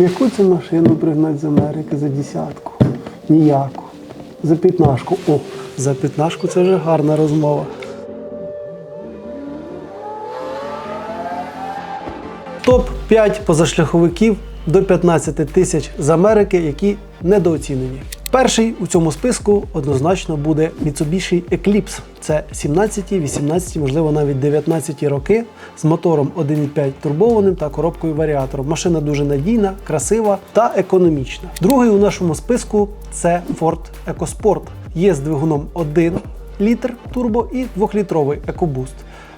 Яку цю машину пригнати з Америки за десятку? Ніяку. За п'ятнашку. О, за п'ятнашку це вже гарна розмова. Топ-5 позашляховиків до 15 тисяч з Америки, які недооцінені. Перший у цьому списку однозначно буде Mitsubishi Eclipse. Це 17, 18, можливо навіть 19 роки з мотором 1.5 турбованим та коробкою варіатором. Машина дуже надійна, красива та економічна. Другий у нашому списку це Ford EcoSport. Є з двигуном 1 літр турбо і 2-літровий EcoBoost.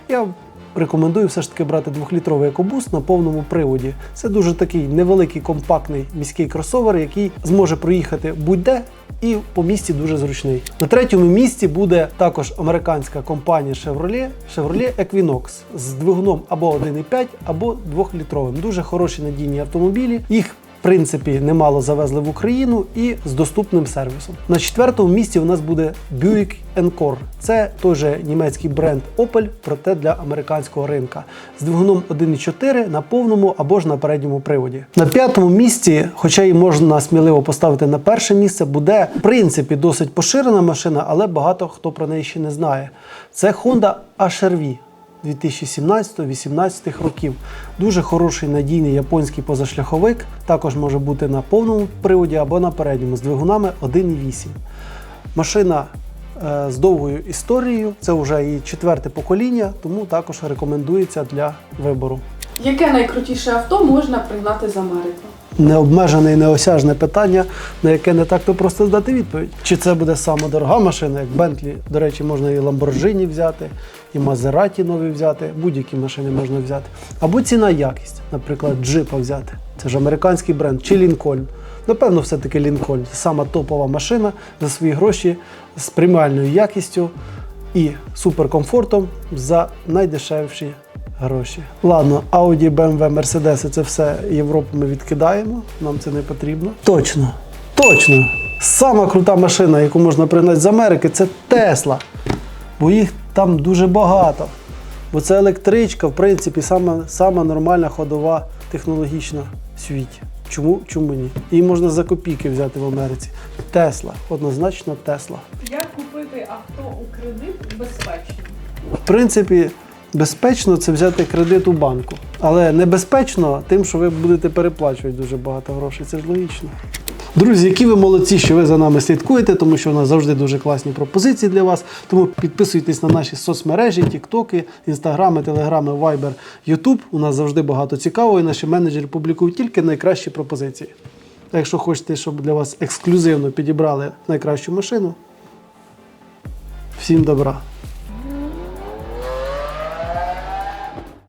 Я рекомендую все ж таки брати 2-літровий екобуст на повному приводі. Це дуже такий невеликий компактний міський кросовер, який зможе проїхати будь-де. І по місті дуже зручний. На третьому місці буде також американська компанія Chevrolet, Chevrolet Equinox з двигуном або 1,5, або 2-літровим. Дуже хороші надійні автомобілі. Їх принципі немало завезли в Україну і з доступним сервісом. На четвертому місці у нас буде Buick Encore. Це той же німецький бренд Opel, проте для американського ринка з двигуном 1.4 на повному або ж на передньому приводі. На п'ятому місці, хоча і можна сміливо поставити на перше місце, буде в принципі досить поширена машина, але багато хто про неї ще не знає. Це Honda HR-V. 2017-18 років. Дуже хороший надійний японський позашляховик. Також може бути на повному приводі або на передньому з двигунами 1.8. Машина е, з довгою історією. Це вже її четверте покоління, тому також рекомендується для вибору. Яке найкрутіше авто можна пригнати з Америки? Необмежене і неосяжне питання, на яке не так то просто здати відповідь. Чи це буде саме дорога машина, як Бентлі? До речі, можна і Lamborghini взяти, і Мазераті нові взяти, будь-які машини можна взяти. Або ціна якість, наприклад, джипа взяти. Це ж американський бренд, чи Лінкольн. Напевно, все-таки Лінкольн. Сама топова машина за свої гроші з преміальною якістю і суперкомфортом за найдешевші гроші. Ладно, Audi, BMW, Mercedes це все Європу ми відкидаємо, нам це не потрібно. Точно, точно. Сама крута машина, яку можна пригнати з Америки, це Тесла. Бо їх там дуже багато. Бо це електричка, в принципі, сама, сама нормальна ходова технологічна в світі. Чому, чому ні? Її можна за копійки взяти в Америці. Тесла, однозначно Тесла. Як купити авто у кредит безпечно? В принципі, безпечно це взяти кредит у банку. Але небезпечно тим, що ви будете переплачувати дуже багато грошей. Це ж логічно. Друзі, які ви молодці, що ви за нами слідкуєте, тому що у нас завжди дуже класні пропозиції для вас. Тому підписуйтесь на наші соцмережі, тіктоки, інстаграми, телеграми, вайбер, ютуб. У нас завжди багато цікавого, і наші менеджери публікують тільки найкращі пропозиції. А якщо хочете, щоб для вас ексклюзивно підібрали найкращу машину, всім добра!